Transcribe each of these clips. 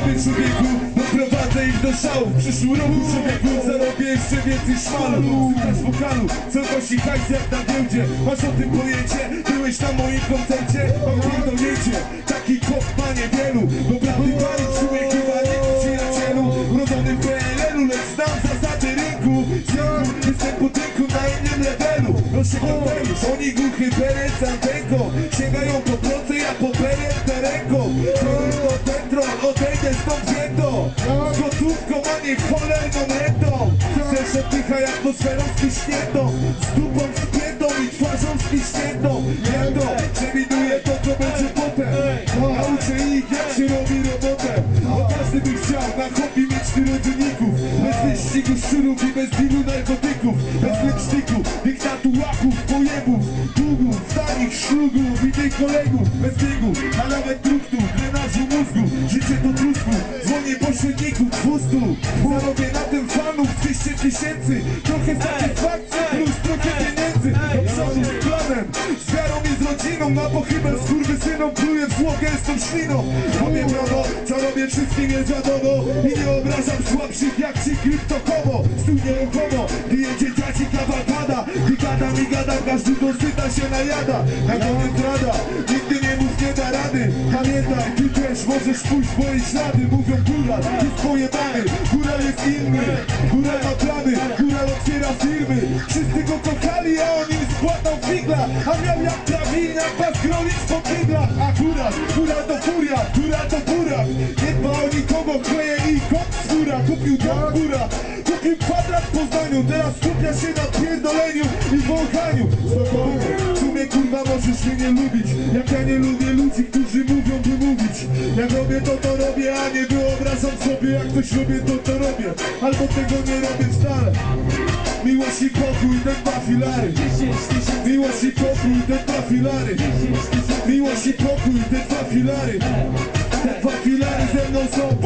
robię człowieku Doprowadzę ich do szału. W przyszłym roku człowieku Zarobię jeszcze więcej szmalu Słuchasz wokalu Co nosi hajs jak na giełdzie. Masz o tym pojęcie? Byłeś na moim koncercie? Mam pierdolnięcie Taki kop ma niewielu. Dobry pali człowieku A nie przyjacielu. Urodzony w PLL-u Lecz znam zasady rynku. Jestem po tynku na innym levelu. Proszę kontrolić Oni głuchy beret z antenką Sięgają po proce, ja po beret na ręką To dendron, odejdę stąd wzięto Z gotówką, a nie cholerną rentą Chcesz oddychaj atmosferą skiśniętą Z dupą spiętą i twarzą skiśniętą Jak to? Przewiduję to, co będzie potem. Nauczę ich, jak się robi robotę. Bo każdy by chciał na hobby mieć tylu rodzinników Bez wyścigu szczurów i bez dealu narkotyków. Bez łaków, pojebów Długów, tanich szlugów kolegów Bez biegów, a nawet truktów, drenażu mózgu. Życie to trusku, dzwonię pośredników, tłustu Zarobię na tym fanów 200 tysięcy Trochę satysfakcji plus trochę pieniędzy. Do przodu z planem, z wiarą i z rodziną Na pochybę z kurwysyną. Pluję w zło gęstą śliną. Powiem brawo, robię wszystkim jest wiadomo I nie obrażam słabszych jak ci kryptokowo Stój nieruchomo, gdy jedzie dziaci kawalkada I gada mi gada, każdy dosyta się najada. Na koniec rada, nigdy nie mów nie da rady. Pamiętaj, ty też możesz pójść w moje ślady. Mówią góral, jest pojebany Góral jest inny, góral ma plany Góral otwiera firmy. Wszyscy go kochali, a on im spłatał figla. A miał jak prawilnia, pas grolić po kiglach A góral, góral to furia, góral to burak Nie dba o nikogo, kleje i kot góra Kupił dom góra, kupił kwadrat w Poznaniu Teraz skupia się na pierdoleniu i wąchaniu. Spokojnie, w sumie kurwa możesz mnie nie lubić. Jak ja nie lubię ludzi, którzy mówią by mówić. Jak robię to, to robię, a nie wyobrażam sobie Jak coś robię, to to robię. Albo tego nie robię wcale. Miłość i pokój, te dwa filary. Miłość i pokój, te dwa filary. Miłość i pokój, te dwa filary. Te dwa filary ze mną są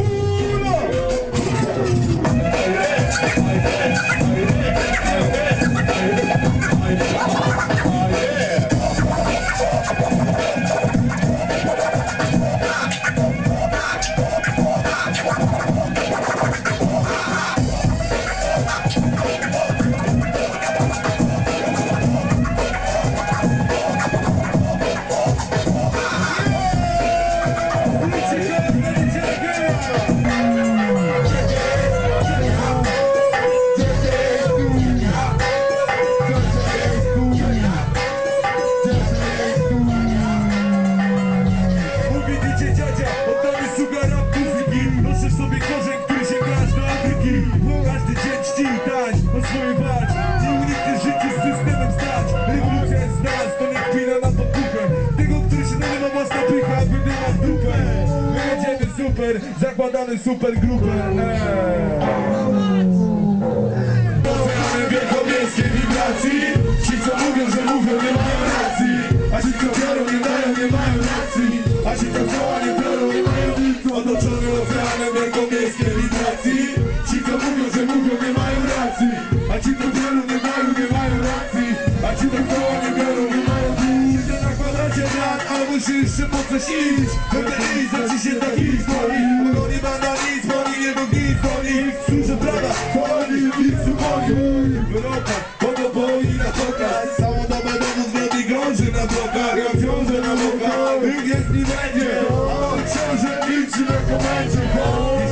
DJ dziadzia, oddany sługa rap muzyki Nosisz sobie korzeń, który sięga aż do Afryki Każdy dzień czci i tań, o swoje walcz Nie uniknie w życiu z systemem stać Rewolucja jest z nas, to nie chwila na podpórkę Tego, który się nazywa własna pycha, wydyma w dupę My jedziemy super, zakładamy super grupę Pozdrawiamy wielkomiejskiej wibracji Ci co mówią, że mówią, nie mają racji ci co biorą, nie dają, nie mają racji. A ci co zdoła, nie biorą, nie mają nic. Otoczony oceanem wielkomiejskiej wibracji. Ci co mówią, że mówią, nie mają racji. A ci co biorą, nie dają, nie mają racji. A ci co zdoła, nie biorą, nie mają nic. Idę na kwadracie brat, ale musisz jeszcze po coś iść. Będę iść, znaczy się tak Bo nie ma na nic, boli, nie bo nic, boli na ich jest nie będzie. On książę milczy na komendzie.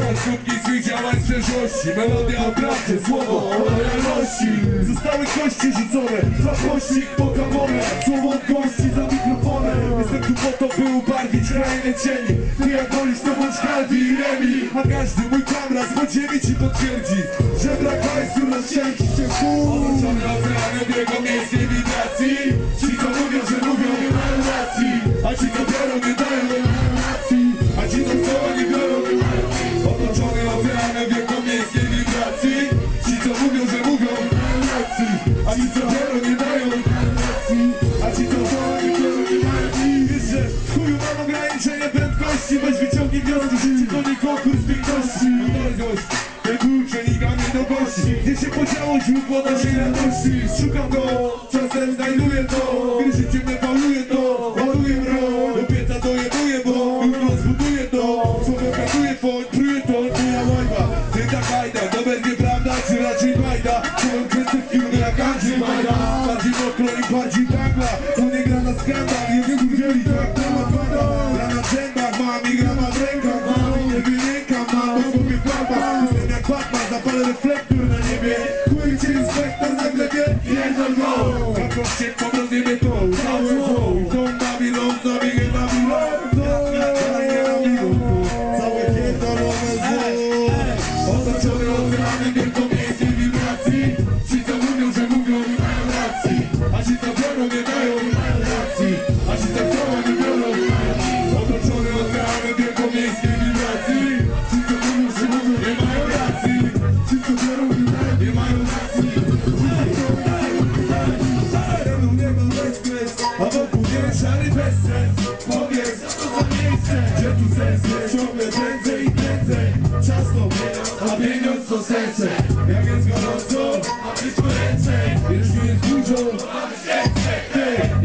Na skutki swych działań z przeszłości. Melodia o prawdzie, słowo o lojalności. Zostały kości rzucone, dwa kości pokamone Słowo kości za mikrofonem. Jestem tu po to, by ubarwić krainę cieni. Ty jak wolisz to bądź Kaldi i Remi. A każdy mój kamrat z podziemi ci potwierdzi Że brak hajsu rozcięci się w pół Otoczony oceanem jego miejskiej wibracji. Ci co mówią, że mówią A ci co biorą nie dają nie racji A ci co chcą nie biorą nie Otoczony oceanem jego miejskiej wibracji. Ci co mówią, że mówią nie racji A ci co biorą nie dają nie racji A ci co chcą nie biorą nie Wiesz, że chuju mam ograniczenie prędkości Weź wyciągnij wnioski, życie to nie konkurs piękności Odległość te klucze nikamy do gości Gdzie się podziało źródło naszej radości. Szukam go, a wokół nie szary bezsens Powiedz, co to za miejsce, gdzie tu sens jest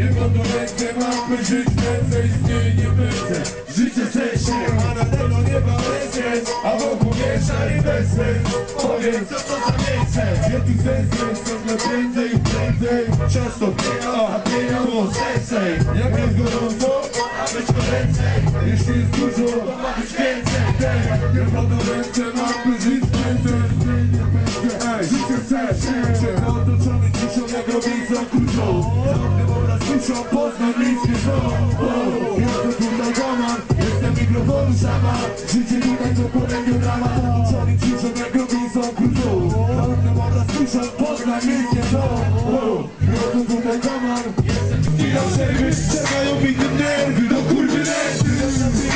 Hej, nie wolno ręce, mam by żyć prędzej Z niej nie będę, życie sensie A na tego nie ma bezsens, a wokół nie szary bezsens Powiedz, co to za miejsce, tu sens jest? Ciągle prędzej i prędzej, czas to biega, a pieniądz to serce Jak jest gorąco, ma być ręcej Jeśli jest dużo, ma być więcej. Hej, nie wolno ręce, mam by żyć prędzej Z niej nie będę, życie sensie Czego otoczony ciszą jak robińcą kurzą Zamknę obraz duszą, poznam miejskie są Jestem tutaj gaman, jestem mikrofonu sama. Życie tutaj to kolejny dramat. Otoczony ciszą jak robińcą kurzą Zamknę obraz duszą, poznam miejskie są Jestem tutaj gaman, jestem chwila przerwy Czekają mi te nerwy, do kurwy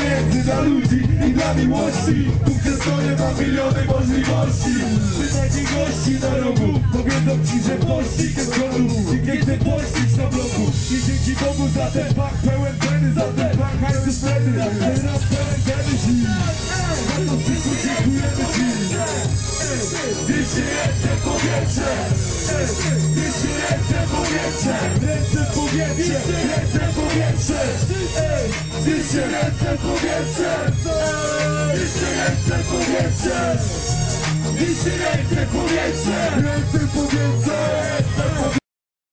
pieniędzy, dla ludzi i dla miłości. Tu stoję mam miliony możliwości. Pytajcie gości na rogu Powiedzą ci, że pościg jest golu I kiedy pościć na bloku I dzięki Bogu za ten bak pełen ceny Za ten bak hajsu spredy Teraz pełen ci Za to wszystko dziękujemy ci. Jeśli ręce powietrze ręce w powietrze. Ręce w powietrze. Ręce powietrze Jeśli ręce w powietrze. Jeśli ręce w powietrze. Jeśli ręce w powietrze. Ręce w powietrze. Ręce w powietrze